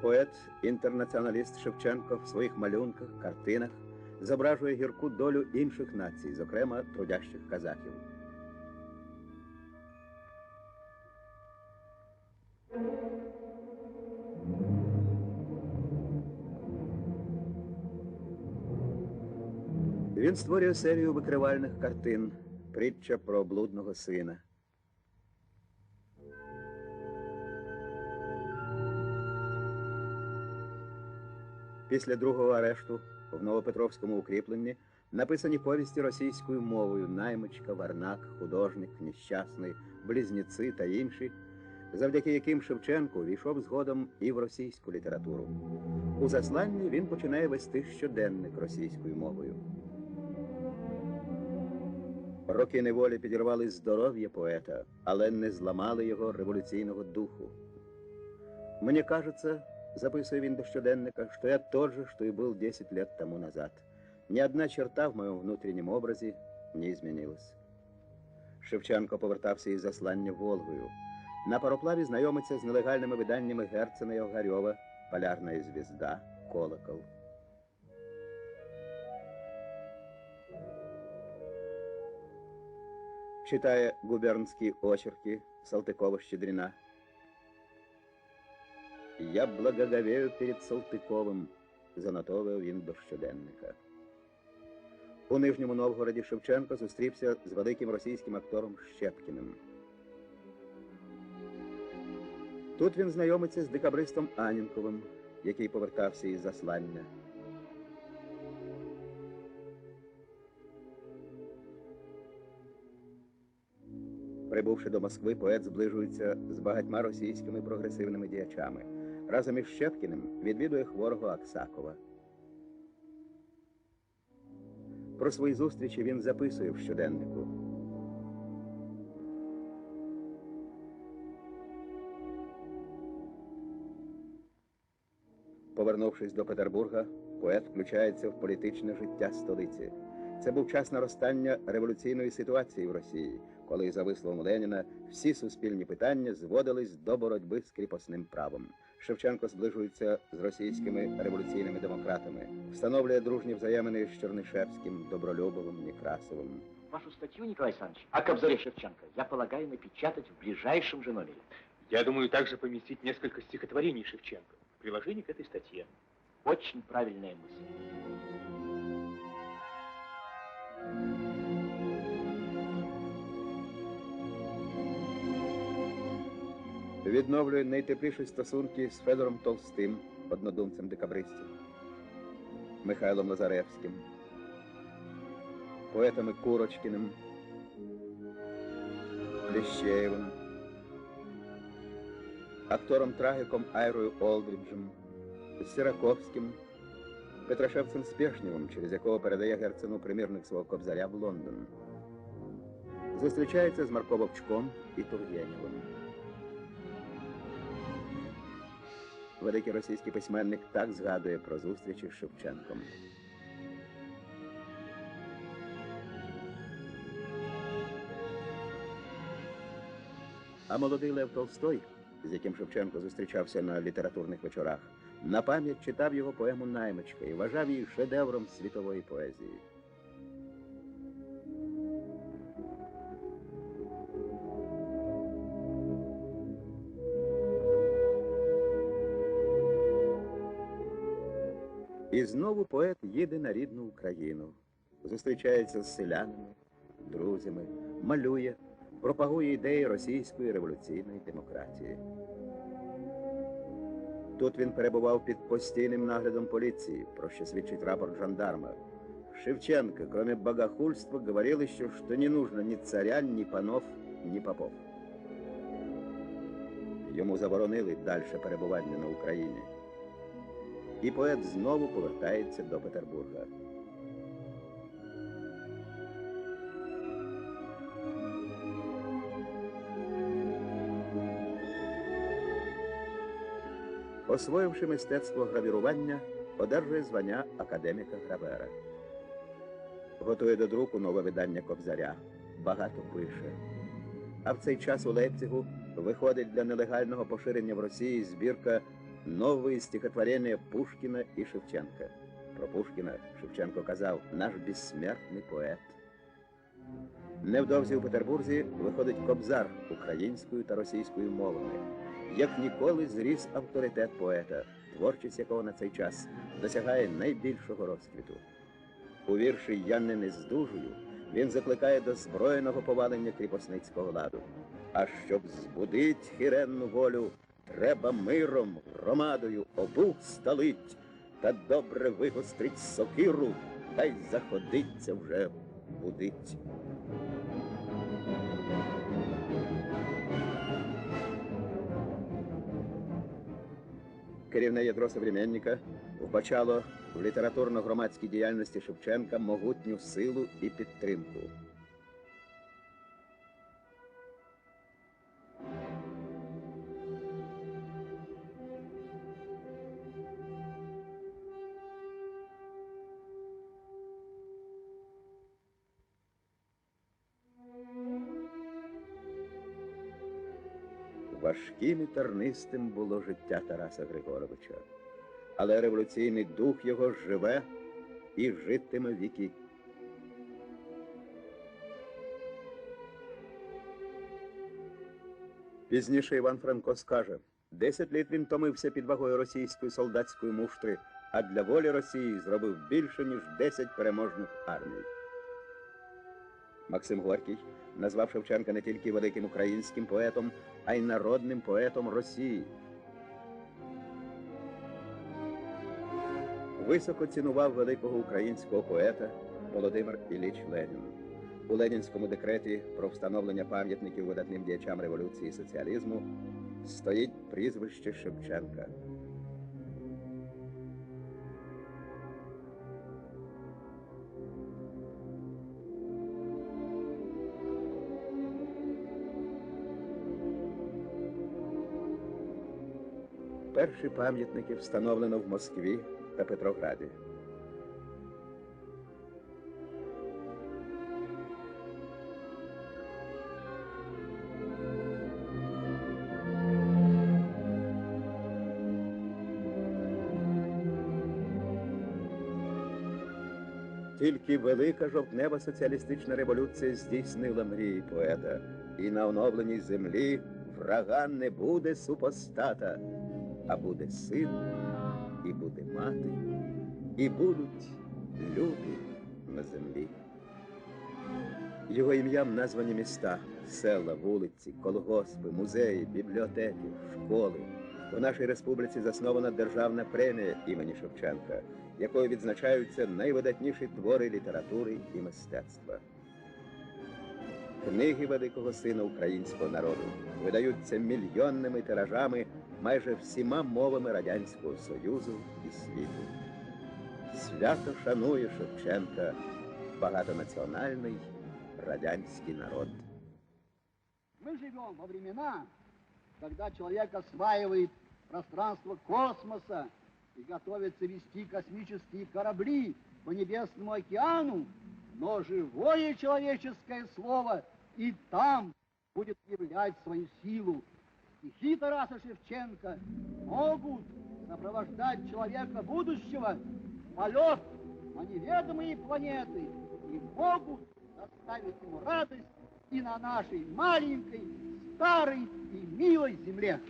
Поет-інтернаціоналіст Шевченко в своїх малюнках, картинах зображує гірку долю інших націй, зокрема трудящих казахів. Він створює серію викривальних картин, притча про блудного сина. Після другого арешту в Новопетровському укріпленні написані повісті російською мовою Наймичка, Варнак, художник, нещасний, близнєци та інші, завдяки яким Шевченко війшов згодом і в російську літературу. У засланні він починає вести щоденник російською мовою. Роки неволі підірвали здоров'я поета, але не зламали його революційного духу. Мне кажется, записывая він до щоденника, что я тот же, что и был 10 лет тому назад. Ни одна черта в моем внутреннем образі не изменилась. Шевченко повертався із заслання Волгою. На пароплаві знайомиться з нелегальними виданнями Герцена і Огарьова, Полярна звізда, Колокол. Читає губернські очерки Салтыкова-Щедрина. я благоговею перед Салтиковим, занотовив він до щоденника. У Нижньому Новгороді Шевченко зустрівся з великим російським актором Щепкіним. Тут він знайомиться з декабристом Анінковим, який повертався із заслання. Прибувши до Москви, поет зближується з багатьма російськими прогресивними діячами. Разом із Щепкіним відвідує хворого Аксакова. Про свої зустрічі він записує в щоденнику. Повернувшись до Петербурга, поет включається в політичне життя столиці. Це був час наростання революційної ситуації в Росії, коли, за висловом Леніна, всі суспільні питання зводились до боротьби з кріпосним правом. Шевченко зближується з російськими революційними демократами, встановлює дружні взаємини з Чернишевським, Добролюбовим, Некрасовим. Вашу статью, Николай Александрович, о Кобзаре Шевченко я полагаю напечатать в ближайшем же номере. Я думаю также поместить несколько стихотворений Шевченко в приложении к этой статье. Очень правильная мысль. Відновлює найтепліші стосунки з Федором Толстим, однодумцем декабристів, Михайлом Лазаревським, поетами Курочкіним, Плещеєвим, актором трагіком Айрою Олдріджем, Сираковським, Петрашевцем Спешнєвим, через якого передає Герцену примірник свого кобзаря в Лондон. Зустрічається з Марко Вовчком і Тургенєвим. Великий російський письменник так згадує про зустрічі з Шевченком. А молодий Лев Толстой, з яким Шевченко зустрічався на літературних вечорах, на пам'ять читав його поему Наймичка і вважав її шедевром світової поезії. І знову поет їде на рідну Україну, зустрічається з селянами, друзями, малює, пропагує ідеї російської революційної демократії. Тут він перебував під постійним наглядом поліції, про що свідчить рапорт жандарма. Шевченко, кроме богохульства, говорил еще, что не нужно ни царя, ни панов, ни попов. Йому заборонили дальше перебування на Україні. І поет знову повертається до Петербурга. Освоївши мистецтво гравірування, одержує звання академіка Гравера. Готує до друку нове видання Кобзаря. Багато пише. А в цей час у Лейпцигу виходить для нелегального поширення в Росії збірка новые стихотворения Пушкина и Шевченка. Про Пушкіна Шевченко казав наш безсмертний поет. Невдовзі у Петербурзі виходить кобзар українською та російською мовами. Як ніколи зріс авторитет поета, творчість якого на цей час досягає найбільшого розквіту. У вірші Я не нездужую він закликає до збройного повалення кріпосницького ладу. А щоб збудить хіренну волю, треба миром, громадою обух сталить, та добре вигострить сокиру, та й заходиться вже будить. Керівне ядро современника вбачало в літературно-громадській діяльності Шевченка могутню силу і підтримку. Важким і тернистим було життя Тараса Григоровича, але революційний дух його живе і житиме віки. Пізніше Іван Франко скаже: десять літ він томився під вагою російської солдатської муштри, а для волі Росії зробив більше, ніж десять переможних армій. Максим Горький назвав Шевченка не тільки великим українським поетом, а й народним поетом Росії. Високо цінував великого українського поета Володимир Ілліч Ленін. У Ленінському декреті про встановлення пам'ятників видатним діячам революції і соціалізму стоїть прізвище Шевченка. Перші пам'ятники встановлено в Москві та Петрограді. Тільки велика жовтнева соціалістична революція здійснила мрії поета, і на оновленій землі врага не буде супостата, а буде син, і буде мати, і будуть люди на землі. Його ім'ям названі міста, села, вулиці, колгоспи, музеї, бібліотеки, школи. У нашій республіці заснована державна премія імені Шевченка, якою відзначаються найвидатніші твори літератури і мистецтва. Книги великого сина українського народу видаються мільйонними тиражами майже всіма мовами Радянського Союзу і світу. Свято шанує Шевченка багатонаціональний радянський народ. Мы живем во времена, когда человек осваивает пространство космоса и готовится вести космические корабли по небесному океану, но живое человеческое слово и там будет являть свою силу. Стихи Тараса Шевченко могут сопровождать человека будущего полет на неведомые планеты и могут доставить ему радость и на нашей маленькой, старой и милой земле.